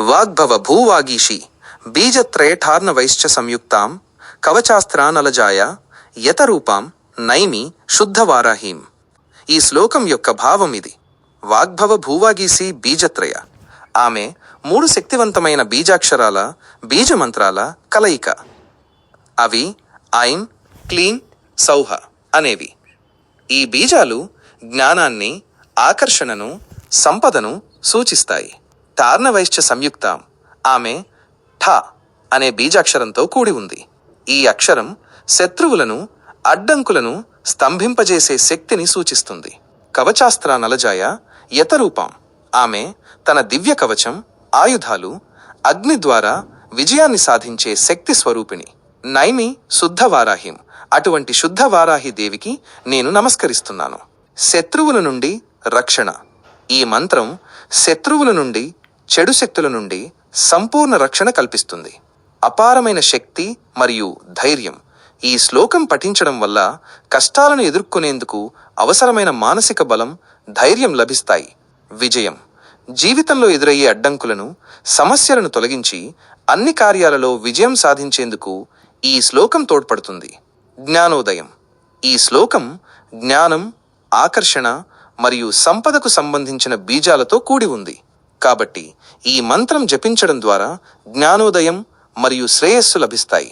వాగ్భవ భూవాగీషి బీజత్రయఠార్ణవైశ్చ సంయుక్తాం కవచాస్త్రానలజాయ యతరూపాం నైమి శుద్ధవారాహీం ఈ శ్లోకం యొక్క భావం ఇది. వాగ్భవ భూవాగీసి బీజత్రయ. ఆమె మూడు శక్తివంతమైన బీజాక్షరాల బీజమంత్రాల కలయిక. అవి ఐం క్లీన్ సౌహ అనేవి. ఈ బీజాలు జ్ఞానాన్ని ఆకర్షణను సంపదను సూచిస్తాయి. తార్ణవైశ్చ సంయుక్తం. ఆమె ఠ అనే బీజాక్షరంతో కూడి ఉంది. ఈ అక్షరం శత్రువులను అడ్డంకులను స్తంభింపజేసే శక్తిని సూచిస్తుంది. కవచాస్త్ర నలజాయ యతరూపం. ఆమె తన దివ్య కవచం ఆయుధాలు అగ్ని ద్వారా విజయాన్ని సాధించే శక్తి స్వరూపిణి. నైమి శుద్ధ వారాహిం. అటువంటి శుద్ధ వారాహి దేవికి నేను నమస్కరిస్తున్నాను. శత్రువుల నుండి రక్షణ. ఈ మంత్రం శత్రువుల నుండి చెడు శక్తుల నుండి సంపూర్ణ రక్షణ కల్పిస్తుంది. అపారమైన శక్తి మరియు ధైర్యం ఈ శ్లోకం పఠించడం వల్ల కష్టాలను ఎదుర్కొనేందుకు అవసరమైన మానసిక బలం ధైర్యం లభిస్తాయి. విజయం. జీవితంలో ఎదురయ్యే అడ్డంకులను సమస్యలను తొలగించి అన్ని కార్యాలలో విజయం సాధించేందుకు ఈ శ్లోకం తోడ్పడుతుంది. జ్ఞానోదయం. ఈ శ్లోకం జ్ఞానం ఆకర్షణ మరియు సంపదకు సంబంధించిన బీజాలతో కూడి ఉంది. కాబట్టి ఈ మంత్రం జపించడం ద్వారా జ్ఞానోదయం మరియు శ్రేయస్సు లభిస్తాయి.